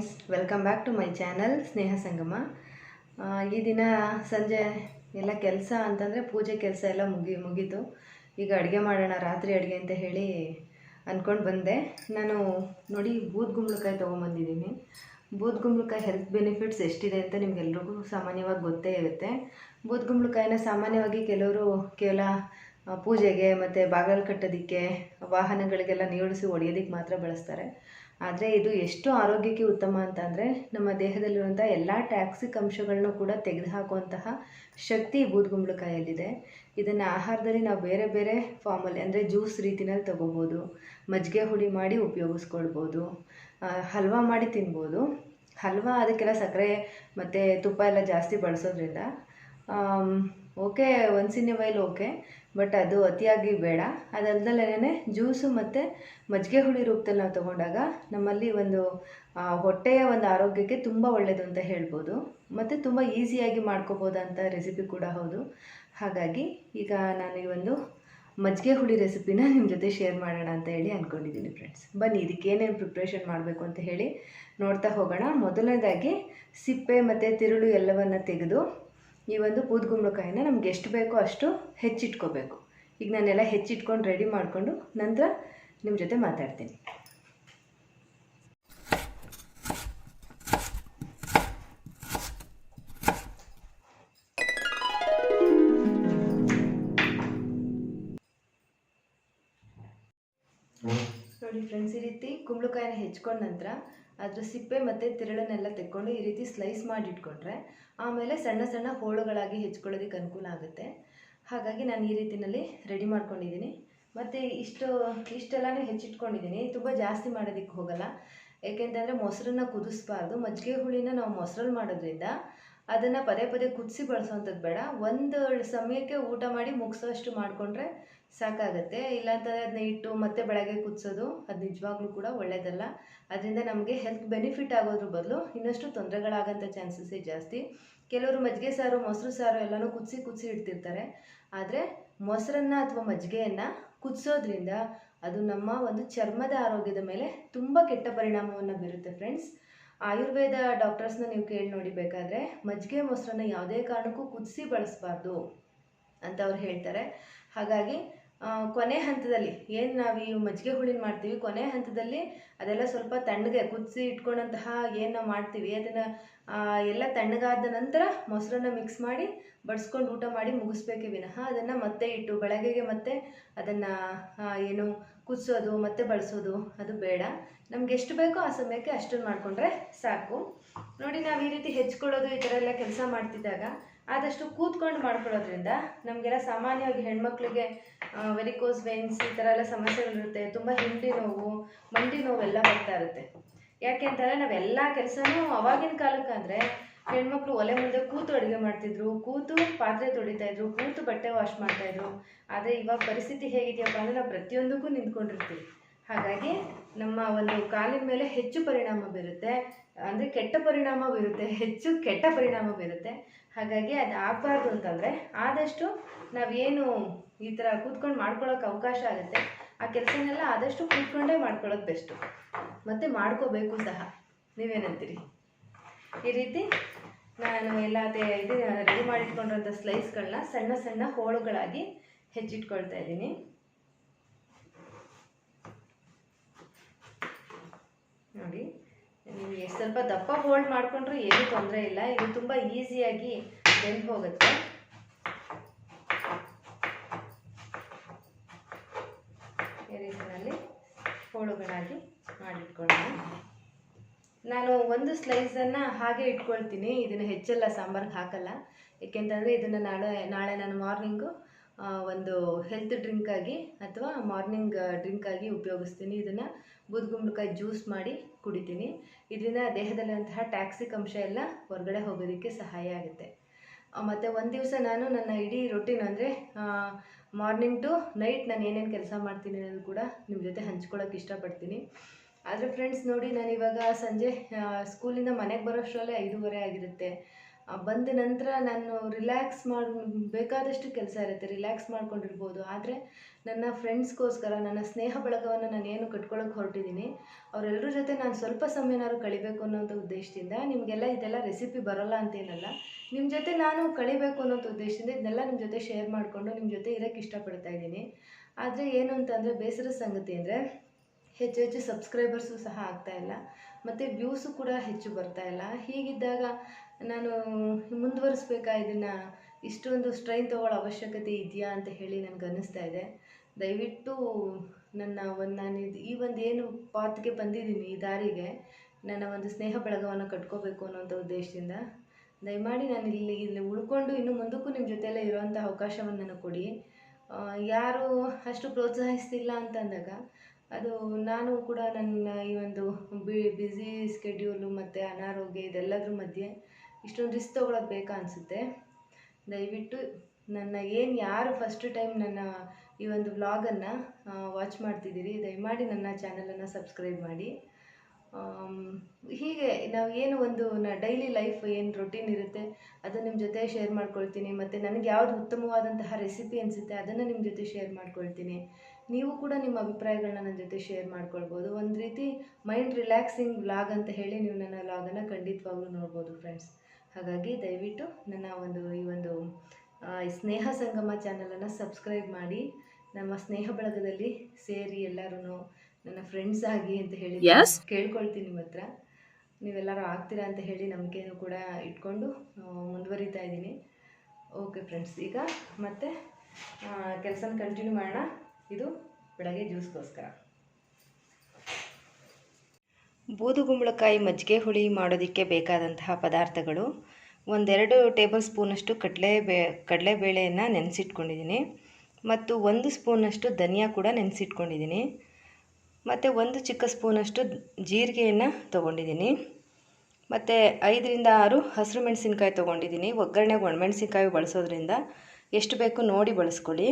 Friends welcome back to my channel Sneha Sangama ಈ ದಿನ ಸಂಜೆ ಎಲ್ಲ ಕೆಲಸ ಅಂತಂದರೆ ಪೂಜೆ ಕೆಲಸ ಎಲ್ಲ ಮುಗಿ, ಮುಗೀತು. ಈಗ ಅಡುಗೆ ಮಾಡೋಣ, ರಾತ್ರಿ ಅಡುಗೆ ಅಂತ ಹೇಳಿ ಅಂದ್ಕೊಂಡು ಬಂದೆ. ನಾನು ನೋಡಿ ಬೂದ್ಗುಂಬಳಕಾಯಿ ತೊಗೊಂಬಂದಿದ್ದೀನಿ. ಬೂದ್ಗುಂಬಳಕಾಯಿ ಹೆಲ್ತ್ ಬೆನಿಫಿಟ್ಸ್ ಎಷ್ಟಿದೆ ಅಂತ ನಿಮ್ಗೆಲ್ರಿಗೂ ಸಾಮಾನ್ಯವಾಗಿ ಗೊತ್ತೇ ಇರುತ್ತೆ. ಬೂದ್ಗುಂಬಳಕಾಯಿನ ಸಾಮಾನ್ಯವಾಗಿ ಕೆಲವರು ಕೇವಲ ಪೂಜೆಗೆ ಮತ್ತು ಬಾಗಿಲು ಕಟ್ಟೋದಕ್ಕೆ, ವಾಹನಗಳಿಗೆಲ್ಲ ನೀಡಿಸಿ ಹೊಡೆಯೋದಕ್ಕೆ ಮಾತ್ರ ಬಳಸ್ತಾರೆ. ಆದರೆ ಇದು ಎಷ್ಟು ಆರೋಗ್ಯಕ್ಕೆ ಉತ್ತಮ ಅಂತಂದರೆ ನಮ್ಮ ದೇಹದಲ್ಲಿರುವಂಥ ಎಲ್ಲ ಟ್ಯಾಕ್ಸಿಕ್ ಅಂಶಗಳನ್ನು ಕೂಡ ತೆಗೆದುಹಾಕುವಂತಹ ಶಕ್ತಿ ಬೂದ್ಗುಂಬಳಕಾಯಲ್ಲಿದೆ ಇದನ್ನು ಆಹಾರದಲ್ಲಿ ನಾವು ಬೇರೆ ಬೇರೆ ಫಾರ್ಮಲ್ಲಿ ಅಂದರೆ ಜ್ಯೂಸ್ ರೀತಿನಲ್ಲಿ ತಗೋಬೋದು, ಮಜ್ಜಿಗೆ ಹುಡಿ ಮಾಡಿ ಉಪಯೋಗಿಸ್ಕೊಳ್ಬೋದು ಹಲ್ವಾ ಮಾಡಿ ತಿನ್ಬೋದು. ಹಲ್ವಾ ಅದಕ್ಕೆಲ್ಲ ಸಕ್ಕರೆ ಮತ್ತು ತುಪ್ಪ ಎಲ್ಲ ಜಾಸ್ತಿ ಬಳಸೋದ್ರಿಂದ okay once in while okay but ಅದು ಅತಿಯಾಗಿ ಬೇಡ. ಅದಲ್ದಲೇ ಜ್ಯೂಸು ಮತ್ತು ಮಜ್ಜಿಗೆ ಹುಳಿ ರೂಪದಲ್ಲಿ ನಾವು ತಗೊಂಡಾಗ ನಮ್ಮಲ್ಲಿ ಒಂದು ಹೊಟ್ಟೆಯ ಒಂದು ಆರೋಗ್ಯಕ್ಕೆ ತುಂಬ ಒಳ್ಳೆಯದು ಅಂತ ಹೇಳ್ಬೋದು. ಮತ್ತು ತುಂಬ ಈಸಿಯಾಗಿ ಮಾಡ್ಕೋಬೋದಂಥ ರೆಸಿಪಿ ಕೂಡ ಹೌದು. ಹಾಗಾಗಿ ಈಗ ನಾನು ಈ ಒಂದು ಮಜ್ಜಿಗೆ ಹುಳಿ ರೆಸಿಪಿನ ನಿಮ್ಮ ಜೊತೆ ಶೇರ್ ಮಾಡೋಣ ಅಂತ ಹೇಳಿ ಅಂದ್ಕೊಂಡಿದ್ದೀನಿ ಫ್ರೆಂಡ್ಸ್ ಬನ್ನಿ, ಇದಕ್ಕೆ ಏನೇನು ಪ್ರಿಪ್ರೇಷನ್ ಮಾಡಬೇಕು ಅಂತ ಹೇಳಿ ನೋಡ್ತಾ ಹೋಗೋಣ. ಮೊದಲನೇದಾಗಿ ಸಿಪ್ಪೆ ಮತ್ತು ತಿರುಳು ಎಲ್ಲವನ್ನು ತೆಗೆದು ಈ ಒಂದು ಬೂದ್ಗುಂಬಳಕಾಯಿನ ನಮ್ಗೆ ಎಷ್ಟು ಬೇಕೋ ಅಷ್ಟು ಹೆಚ್ಚಿಟ್ಕೋಬೇಕು. ಈಗ ನಾನೆಲ್ಲ ಹೆಚ್ಚಿಟ್ಕೊಂಡು ರೆಡಿ ಮಾಡಿಕೊಂಡು ನಂತರ ನಿಮ್ಮ ಜೊತೆ ಮಾತಾಡ್ತೀನಿ. ನೋಡಿ ಫ್ರೆಂಡ್ಸ್ ಈ ರೀತಿ ಕುಂಬಳಕಾಯಿನ ಹೆಚ್ಕೊಂಡ ನಂತರ ಅದ್ರ ಸಿಪ್ಪೆ ಮತ್ತು ತಿರುಳನ್ನೆಲ್ಲ ತೆಕ್ಕೊಂಡು ಈ ರೀತಿ ಸ್ಲೈಸ್ ಮಾಡಿ ಇಟ್ಕೊಂಡ್ರೆ ಆಮೇಲೆ ಸಣ್ಣ ಸಣ್ಣ ಹೋಳುಗಳಾಗಿ ಹೆಚ್ಕೊಳ್ಳೋದಕ್ಕೆ ಅನುಕೂಲ ಆಗುತ್ತೆ. ಹಾಗಾಗಿ ನಾನು ಈ ರೀತಿಯಲ್ಲಿ ರೆಡಿ ಮಾಡ್ಕೊಂಡಿದ್ದೀನಿ. ಮತ್ತು ಇಷ್ಟು, ಇಷ್ಟೆಲ್ಲನೂ ಹೆಚ್ಚಿಟ್ಕೊಂಡಿದ್ದೀನಿ. ತುಂಬ ಜಾಸ್ತಿ ಮಾಡೋದಕ್ಕೆ ಹೋಗಲ್ಲ. ಏಕೆಂತಂದರೆ ಮೊಸರನ್ನ ಕುದಿಸ್ಬಾರ್ದು. ಮಜ್ಜಿಗೆ ಹುಳಿನ ನಾವು ಮೊಸರಲ್ಲಿ ಮಾಡೋದ್ರಿಂದ ಅದನ್ನು ಪದೇ ಪದೇ ಕುದಿಸಿ ಬಳಸೋವಂಥದ್ದು ಬೇಡ. ಒಂದು ಸಮಯಕ್ಕೆ ಊಟ ಮಾಡಿ ಮುಗಿಸೋಷ್ಟು ಮಾಡಿಕೊಂಡ್ರೆ ಸಾಕಾಗತ್ತೆ. ಇಲ್ಲಾಂತಂದರೆ ಅದನ್ನ ಇಟ್ಟು ಮತ್ತೆ ಬೆಳಗ್ಗೆ ಕುದಿಸೋದು ಅದು ನಿಜವಾಗ್ಲೂ ಕೂಡ ಒಳ್ಳೆಯದಲ್ಲ ಅದರಿಂದ ನಮಗೆ ಹೆಲ್ತ್ ಬೆನಿಫಿಟ್ ಆಗೋದ್ರ ಬದಲು ಇನ್ನಷ್ಟು ತೊಂದರೆಗಳಾಗೋಂಥ ಚಾನ್ಸಸ್ಸೇ ಜಾಸ್ತಿ. ಕೆಲವರು ಮಜ್ಜಿಗೆ ಸಾರು, ಮೊಸರು ಸಾರು ಎಲ್ಲನೂ ಕುದಿಸಿ ಕುದಿಸಿ ಇಡ್ತಿರ್ತಾರೆ. ಆದರೆ ಮೊಸರನ್ನ ಅಥವಾ ಮಜ್ಜಿಗೆಯನ್ನು ಕುದಿಸೋದ್ರಿಂದ ಅದು ನಮ್ಮ ಒಂದು ಚರ್ಮದ ಆರೋಗ್ಯದ ಮೇಲೆ ತುಂಬ ಕೆಟ್ಟ ಪರಿಣಾಮವನ್ನು ಬೀರುತ್ತೆ ಫ್ರೆಂಡ್ಸ್ ಆಯುರ್ವೇದ ಡಾಕ್ಟರ್ಸ್ನ ನೀವು ಕೇಳಿ ನೋಡಿ ಬೇಕಾದರೆ ಮಜ್ಜಿಗೆ, ಮೊಸರನ್ನು ಯಾವುದೇ ಕಾರಣಕ್ಕೂ ಕುದಿಸಿ ಬಳಸಬಾರ್ದು ಅಂತ ಅವ್ರು ಹೇಳ್ತಾರೆ. ಹಾಗಾಗಿ ಕೊನೆ ಹಂತದಲ್ಲಿ ಏನು ನಾವು ಈ ಮಜ್ಜಿಗೆ ಹುಳಿನ ಮಾಡ್ತೀವಿ, ಕೊನೆ ಹಂತದಲ್ಲಿ ಅದೆಲ್ಲ ಸ್ವಲ್ಪ ತಣ್ಣಗೆ ಕುದಿಸಿ ಇಟ್ಕೊಂಡಂತಹ ಏನು ನಾವು ಮಾಡ್ತೀವಿ, ಅದನ್ನು ಎಲ್ಲ ತಣ್ಣಗಾದ ನಂತರ ಮೊಸರನ್ನ ಮಿಕ್ಸ್ ಮಾಡಿ ಬಡಿಸ್ಕೊಂಡು ಊಟ ಮಾಡಿ ಮುಗಿಸ್ಬೇಕು ವಿನಃ ಅದನ್ನು ಮತ್ತೆ ಇಟ್ಟು, ಬೆಳಗ್ಗೆಗೆ ಮತ್ತೆ ಅದನ್ನು ಏನು ಕುದಿಸೋದು, ಮತ್ತೆ ಬಳಸೋದು, ಅದು ಬೇಡ. ನಮ್ಗೆ ಎಷ್ಟು ಬೇಕೋ ಆ ಸಮಯಕ್ಕೆ ಅಷ್ಟನ್ನು ಮಾಡಿಕೊಂಡ್ರೆ ಸಾಕು. ನೋಡಿ ನಾವು ಈ ರೀತಿ ಹೆಚ್ಕೊಳ್ಳೋದು ಈ ಥರ ಎಲ್ಲ ಕೆಲಸ ಮಾಡ್ತಿದ್ದಾಗ ಆದಷ್ಟು ಕೂತ್ಕೊಂಡು ಮಾಡ್ಕೊಳ್ಳೋದ್ರಿಂದ ನಮಗೆಲ್ಲ ಸಾಮಾನ್ಯವಾಗಿ ಹೆಣ್ಮಕ್ಳಿಗೆ ವೆರಿಕೋಸ್ ವೆನ್ಸ್ ಈ ಥರ ಎಲ್ಲ ಸಮಸ್ಯೆಗಳಿರುತ್ತೆ, ತುಂಬ ಹಿಂಡಿ ನೋವು, ಮಂಡಿ ನೋವು ಎಲ್ಲ ಬರ್ತಾ ಇರುತ್ತೆ. ಯಾಕೆ ಅಂತಂದರೆ ನಾವೆಲ್ಲ ಕೆಲಸನೂ ಅವಾಗಿನ ಕಾಲಕ್ಕಾದರೆ ಹೆಣ್ಮಕ್ಳು ಒಲೆ ಮುಂದೆ ಕೂತು ಅಡುಗೆ ಮಾಡ್ತಿದ್ರು, ಕೂತು ಪಾತ್ರೆ ತೊಳಿತಾ ಇದ್ರು, ಕೂತು ಬಟ್ಟೆ ವಾಶ್ ಮಾಡ್ತಾಯಿದ್ರು ಆದರೆ ಇವಾಗ ಪರಿಸ್ಥಿತಿ ಹೇಗಿದೆಯಪ್ಪ ಅಂದರೆ ನಾವು ಪ್ರತಿಯೊಂದಕ್ಕೂ ನಿಂತ್ಕೊಂಡಿರ್ತೀವಿ. ಹಾಗಾಗಿ ನಮ್ಮ ಒಂದು ಕಾಲಿನ ಮೇಲೆ ಹೆಚ್ಚು ಪರಿಣಾಮ ಬೀರುತ್ತೆ. ಅಂದರೆ ಕೆಟ್ಟ ಪರಿಣಾಮ ಬೀರುತ್ತೆ, ಹೆಚ್ಚು ಕೆಟ್ಟ ಪರಿಣಾಮ ಬೀರುತ್ತೆ. ಹಾಗಾಗಿ ಅದು ಆಗಬಾರ್ದು ಅಂತಂದರೆ ಆದಷ್ಟು ನಾವೇನು ಈ ಥರ ಕೂತ್ಕೊಂಡು ಮಾಡ್ಕೊಳ್ಳೋಕೆ ಅವಕಾಶ ಆಗುತ್ತೆ, ಆ ಕೆಲಸನೆಲ್ಲ ಆದಷ್ಟು ಕೂತ್ಕೊಂಡೇ ಮಾಡ್ಕೊಳ್ಳೋದು ಬೆಸ್ಟು. ಮತ್ತು ಮಾಡ್ಕೋಬೇಕು ಸಹ. ನೀವೇನಂತೀರಿ? ಈ ರೀತಿ ನಾನು ಎಲ್ಲ ಇದು ರೆಡಿ ಮಾಡಿಟ್ಕೊಂಡಿರೋಂಥ ಸ್ಲೈಸ್ಗಳನ್ನ ಸಣ್ಣ ಸಣ್ಣ ಹೋಳುಗಳಾಗಿ ಹೆಚ್ಚಿಟ್ಕೊಳ್ತಾ ಇದ್ದೀನಿ. ನೋಡಿ. ನೀವು ಎಷ್ಟು ಸ್ವಲ್ಪ ದಪ್ಪ ಹೋಲ್ಡ್ ಮಾಡಿಕೊಂಡ್ರೂ ಏನೂ ತೊಂದರೆ ಇಲ್ಲ. ಇದು ತುಂಬ ಈಸಿಯಾಗಿ ಬೆಂದು ಹೋಗುತ್ತೆ. ಈ ರೀತಿಯಲ್ಲಿ ಹೋಳುಗಳಾಗಿ ನಾನು ಒಂದು ಸ್ಲೈಸನ್ನು ಹಾಗೆ ಇಟ್ಕೊಳ್ತೀನಿ. ಇದನ್ನು ಹೆಚ್ಚೆಲ್ಲ ಸಾಂಬಾರ್ಗೆ ಹಾಕಲ್ಲ. ಏಕೆಂತಂದರೆ ಇದನ್ನು ನಾಳೆ ನಾಳೆ ನಾನು ಮಾರ್ನಿಂಗು ಒಂದು ಹೆಲ್ತ್ ಡ್ರಿಂಕಾಗಿ ಅಥವಾ ಮಾರ್ನಿಂಗ್ ಡ್ರಿಂಕಾಗಿ ಉಪಯೋಗಿಸ್ತೀನಿ. ಇದನ್ನು ಬೂದ್ಗುಂಬಳಕಾಯಿ ಜ್ಯೂಸ್ ಮಾಡಿ ಕುಡಿತೀನಿ. ಇದರಿಂದ ದೇಹದಲ್ಲಿರುವಂತಹ ಟ್ಯಾಕ್ಸಿಕ್ ಅಂಶ ಎಲ್ಲ ಹೊರಗಡೆ ಹೋಗೋದಕ್ಕೆ ಸಹಾಯ ಆಗುತ್ತೆ. ಮತ್ತು ಒಂದು ದಿವಸ ನಾನು ನನ್ನ ಇಡೀ ರೊಟೀನ್ ಅಂದರೆ ಮಾರ್ನಿಂಗ್ ಟು ನೈಟ್ ನಾನು ಏನೇನು ಕೆಲಸ ಮಾಡ್ತೀನಿ ಅನ್ನೋದು ಕೂಡ ನಿಮ್ಮ ಜೊತೆ ಹಂಚ್ಕೊಳ್ಳೋಕೆ ಇಷ್ಟಪಡ್ತೀನಿ. ಆದರೆ ಫ್ರೆಂಡ್ಸ್ ನೋಡಿ ನಾನು ಇವಾಗ ಸಂಜೆ ಸ್ಕೂಲಿಂದ ಮನೆಗೆ ಬರೋಷ್ಟರಲ್ಲೇ ಐದೂವರೆ ಆಗಿರುತ್ತೆ. ಬಂದ ನಂತರ ನಾನು ರಿಲ್ಯಾಕ್ಸ್ ಮಾಡಿ, ಬೇಕಾದಷ್ಟು ಕೆಲಸ ಇರುತ್ತೆ ರಿಲ್ಯಾಕ್ಸ್ ಮಾಡ್ಕೊಂಡಿರ್ಬೋದು. ಆದರೆ ನನ್ನ ಫ್ರೆಂಡ್ಸ್ಗೋಸ್ಕರ ನನ್ನ ಸ್ನೇಹ ಬಳಗವನ್ನು ನಾನು ಏನು ಕಟ್ಕೊಳ್ಳೋಕೆ ಹೊರಟಿದ್ದೀನಿ ಅವರೆಲ್ಲರ ಜೊತೆ ನಾನು ಸ್ವಲ್ಪ ಸಮಯನಾದ್ರು ಕಳಿಬೇಕು ಅನ್ನೋಂಥ ಉದ್ದೇಶದಿಂದ ನಿಮಗೆಲ್ಲ ಇದೆಲ್ಲ ರೆಸಿಪಿ ಬರೋಲ್ಲ ಅಂತೇನಲ್ಲ ನಿಮ್ಮ ಜೊತೆ ನಾನು ಕಳಿಬೇಕು ಅನ್ನೋಂಥ ಉದ್ದೇಶದಿಂದ ಇದನ್ನೆಲ್ಲ ನಿಮ್ಮ ಜೊತೆ ಶೇರ್ ಮಾಡಿಕೊಂಡು ನಿಮ್ಮ ಜೊತೆ ಇರೋಕ್ಕೆ ಇಷ್ಟಪಡ್ತಾ ಇದ್ದೀನಿ. ಆದರೆ ಏನು ಅಂತಂದರೆ ಬೇಸರ ಸಂಗತಿ ಅಂದರೆ ಹೆಚ್ಚು ಹೆಚ್ಚು ಸಬ್ಸ್ಕ್ರೈಬರ್ಸು ಸಹ ಆಗ್ತಾ ಇಲ್ಲ, ಮತ್ತು ವ್ಯೂಸು ಕೂಡ ಹೆಚ್ಚು ಬರ್ತಾ ಇಲ್ಲ. ಹೀಗಿದ್ದಾಗ ನಾನು ಮುಂದುವರಿಸ್ಬೇಕಾ ಇದನ್ನು? ಇಷ್ಟೊಂದು ಸ್ಟ್ರೈನ್ ತೊಗೊಳ್ಳೋ ಅವಶ್ಯಕತೆ ಇದೆಯಾ ಅಂತ ಹೇಳಿ ನನಗೆ ಅನ್ನಿಸ್ತಾ ಇದೆ. ದಯವಿಟ್ಟು ನನ್ನ ಒಂದು ನಾನು ಈ ಒಂದು ಏನು ಪಾತ್ಗೆ ಬಂದಿದ್ದೀನಿ ಈ ದಾರಿಗೆ, ನನ್ನ ಒಂದು ಸ್ನೇಹ ಬಳಗವನ್ನು ಕಟ್ಕೋಬೇಕು ಅನ್ನೋಂಥ ಉದ್ದೇಶದಿಂದ, ದಯಮಾಡಿ ನಾನು ಇಲ್ಲಿ ಇಲ್ಲಿ ಉಳ್ಕೊಂಡು ಇನ್ನು ಮುಂದಕ್ಕೂ ನಿಮ್ಮ ಜೊತೆಯಲ್ಲೇ ಇರೋವಂಥ ಅವಕಾಶವನ್ನು ನನಗೆ ಕೊಡಿ. ಯಾರು ಅಷ್ಟು ಪ್ರೋತ್ಸಾಹಿಸ್ತಿಲ್ಲ ಅಂತ ಅಂದಾಗ ಅದು ನಾನು ಕೂಡ ನನ್ನ ಈ ಒಂದು ಬ್ಯುಸಿ ಸ್ಕೆಡ್ಯೂಲು ಮತ್ತು ಅನಾರೋಗ್ಯ ಇದೆಲ್ಲದ್ರ ಮಧ್ಯೆ ಇಷ್ಟೊಂದು ರಿಸ್ಕ್ ತೊಗೊಳೋದು ಬೇಕಾ ಅನಿಸುತ್ತೆ? ದಯವಿಟ್ಟು ನನ್ನ ಏನು ಯಾರು ಫಸ್ಟ್ ಟೈಮ್ ನನ್ನ ಈ ಒಂದು ವ್ಲಾಗನ್ನು ವಾಚ್ ಮಾಡ್ತಿದ್ದೀರಿ, ದಯಮಾಡಿ ನನ್ನ ಚಾನಲನ್ನು ಸಬ್ಸ್ಕ್ರೈಬ್ ಮಾಡಿ. ಹೀಗೆ ನಾವು ಏನು ಒಂದು ನ ಡೈಲಿ ಲೈಫ್ ಏನು ರೊಟೀನ್ ಇರುತ್ತೆ, ಅದನ್ನು ನಿಮ್ಮ ಜೊತೆ ಶೇರ್ ಮಾಡ್ಕೊಳ್ತೀನಿ, ಮತ್ತು ನನಗೆ ಯಾವುದು ಉತ್ತಮವಾದಂತಹ ರೆಸಿಪಿ ಅನಿಸುತ್ತೆ, ಅದನ್ನು ನಿಮ್ಮ ಜೊತೆ ಶೇರ್ ಮಾಡ್ಕೊಳ್ತೀನಿ. ನೀವು ಕೂಡ ನಿಮ್ಮ ಅಭಿಪ್ರಾಯಗಳನ್ನ ನನ್ನ ಜೊತೆ ಶೇರ್ ಮಾಡ್ಕೊಳ್ಬೋದು. ಒಂದು ರೀತಿ ಮೈಂಡ್ ರಿಲ್ಯಾಕ್ಸಿಂಗ್ ವ್ಲಾಗ್ ಅಂತ ಹೇಳಿ ನೀವು ನನ್ನ ವ್ಲಾಗನ್ನು ಖಂಡಿತವಾಗ್ಲೂ ನೋಡ್ಬೋದು ಫ್ರೆಂಡ್ಸ್ ಹಾಗಾಗಿ ದಯವಿಟ್ಟು ನನ್ನ ಒಂದು ಈ ಒಂದು ಸ್ನೇಹ ಸಂಗಮ ಚಾನಲನ್ನು ಸಬ್ಸ್ಕ್ರೈಬ್ ಮಾಡಿ ನಮ್ಮ ಸ್ನೇಹ ಬಳಗದಲ್ಲಿ ಸೇರಿ ಎಲ್ಲರೂ ನನ್ನ ಫ್ರೆಂಡ್ಸ್ ಆಗಿ ಅಂತ ಹೇಳಿ. ಕೇಳ್ಕೊಳ್ತೀನಿ ನಿಮ್ಮ ಹತ್ರ. ನೀವೆಲ್ಲರೂ ಆಗ್ತೀರಾ ಅಂತ ಹೇಳಿ ನಂಬಿಕೆಯನ್ನು ಕೂಡ ಇಟ್ಕೊಂಡು ಮುಂದುವರಿತಾ ಇದ್ದೀನಿ. ಓಕೆ ಫ್ರೆಂಡ್ಸ್ ಈಗ ಮತ್ತೆ ಕೆಲಸನ ಕಂಟಿನ್ಯೂ ಮಾಡೋಣ. ಇದು ಬೆಳಗ್ಗೆ ಜ್ಯೂಸ್ಗೋಸ್ಕರ ಬೂದುಗುಂಬಳಕಾಯಿ ಮಜ್ಜಿಗೆ ಹುಳಿ ಮಾಡೋದಕ್ಕೆ ಬೇಕಾದಂತಹ ಪದಾರ್ಥಗಳು. ಒಂದೆರಡು ಟೇಬಲ್ ಸ್ಪೂನಷ್ಟು ಕಡಲೆ ಬೇ ಕಡಲೆಬೇಳೆಯನ್ನು ನೆನೆಸಿಟ್ಕೊಂಡಿದ್ದೀನಿ. ಮತ್ತು ಒಂದು ಸ್ಪೂನಷ್ಟು ಧನಿಯಾ ಕೂಡ ನೆನೆಸಿಟ್ಕೊಂಡಿದ್ದೀನಿ. ಮತ್ತು ಒಂದು ಚಿಕ್ಕ ಸ್ಪೂನಷ್ಟು ಜೀರಿಗೆಯನ್ನು ತೊಗೊಂಡಿದ್ದೀನಿ. ಮತ್ತು ಐದರಿಂದ ಆರು ಹಸಿರು ಮೆಣಸಿನ್ಕಾಯಿ ತೊಗೊಂಡಿದ್ದೀನಿ. ಒಗ್ಗರಣೆಗೆ ಒಣಮೆಣಸಿನ್ಕಾಯಿ ಬಳಸೋದ್ರಿಂದ ಎಷ್ಟು ಬೇಕು ನೋಡಿ ಬಳಸ್ಕೊಳ್ಳಿ.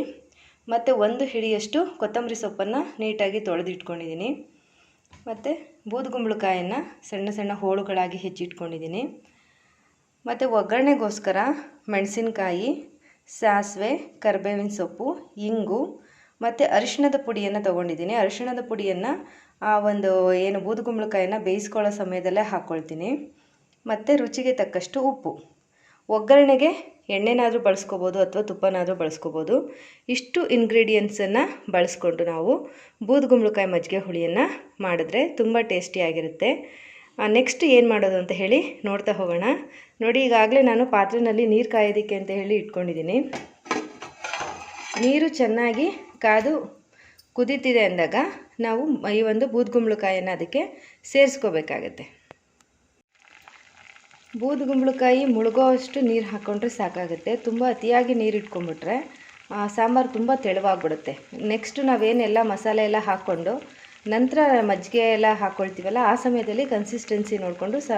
ಮತ್ತು ಒಂದು ಹಿಡಿಯಷ್ಟು ಕೊತ್ತಂಬರಿ ಸೊಪ್ಪನ್ನು ನೀಟಾಗಿ ತೊಳೆದಿಟ್ಕೊಂಡಿದ್ದೀನಿ. ಮತ್ತು ಬೂದುಗುಂಬಳಕಾಯನ್ನು ಸಣ್ಣ ಸಣ್ಣ ಹೋಳುಗಳಾಗಿ ಹೆಚ್ಚಿಟ್ಕೊಂಡಿದ್ದೀನಿ. ಮತ್ತು ಒಗ್ಗರಣೆಗೋಸ್ಕರ ಮೆಣಸಿನಕಾಯಿ, ಸಾಸಿವೆ, ಕರಿಬೇವಿನ ಸೊಪ್ಪು, ಇಂಗು ಮತ್ತು ಅರಿಶಿಣದ ಪುಡಿಯನ್ನು ತೊಗೊಂಡಿದ್ದೀನಿ. ಅರಿಶಿಣದ ಪುಡಿಯನ್ನು ಆ ಒಂದು ಏನು ಬೂದುಗುಂಬಳಕಾಯನ್ನು ಬೇಯಿಸ್ಕೊಳ್ಳೋ ಸಮಯದಲ್ಲೇ ಹಾಕ್ಕೊಳ್ತೀನಿ ಮತ್ತು ರುಚಿಗೆ ತಕ್ಕಷ್ಟು ಉಪ್ಪು. ಒಗ್ಗರಣೆಗೆ ಎಣ್ಣೆನಾದರೂ ಬಳಸ್ಕೋಬೋದು ಅಥವಾ ತುಪ್ಪನಾದರೂ ಬಳಸ್ಕೋಬೋದು. ಇಷ್ಟು ಇಂಗ್ರೀಡಿಯೆಂಟ್ಸನ್ನು ಬಳಸ್ಕೊಂಡು ನಾವು ಬೂದುಗುಂಬಳಕಾಯಿ ಮಜ್ಜಿಗೆ ಹುಳಿಯನ್ನು ಮಾಡಿದ್ರೆ ತುಂಬ ಟೇಸ್ಟಿಯಾಗಿರುತ್ತೆ ನೆಕ್ಸ್ಟ್ ಏನು ಮಾಡೋದು ಅಂತ ಹೇಳಿ ನೋಡ್ತಾ ಹೋಗೋಣ. ನೋಡಿ, ಈಗಾಗಲೇ ನಾನು ಪಾತ್ರೆಯಲ್ಲಿ ನೀರು ಕಾಯೋದಕ್ಕೆ ಅಂತ ಹೇಳಿ ಇಟ್ಕೊಂಡಿದ್ದೀನಿ. ನೀರು ಚೆನ್ನಾಗಿ ಕಾದು ಕುದೀತಿದೆ ಅಂದಾಗ ನಾವು ಈ ಒಂದು ಬೂದುಗುಂಬಳಕಾಯನ್ನು ಅದಕ್ಕೆ ಸೇರಿಸ್ಕೋಬೇಕಾಗತ್ತೆ. ಬೂದುಗುಂಬಳಕಾಯಿ ಮುಳುಗೋ ಅಷ್ಟು ನೀರು ಹಾಕ್ಕೊಂಡ್ರೆ ಸಾಕಾಗುತ್ತೆ. ತುಂಬ ಅತಿಯಾಗಿ ನೀರು ಇಟ್ಕೊಂಡ್ಬಿಟ್ರೆ ಸಾಂಬಾರು ತುಂಬ ತೆಳುವಾಗ್ಬಿಡುತ್ತೆ. ನೆಕ್ಸ್ಟು ನಾವೇನೆಲ್ಲ ಮಸಾಲೆ ಎಲ್ಲ ಹಾಕ್ಕೊಂಡು, ನಂತರ ಮಜ್ಜಿಗೆ ಎಲ್ಲ ಹಾಕ್ಕೊಳ್ತೀವಲ್ಲ ಆ ಸಮಯದಲ್ಲಿ ಕನ್ಸಿಸ್ಟೆನ್ಸಿ ನೋಡಿಕೊಂಡು ಸ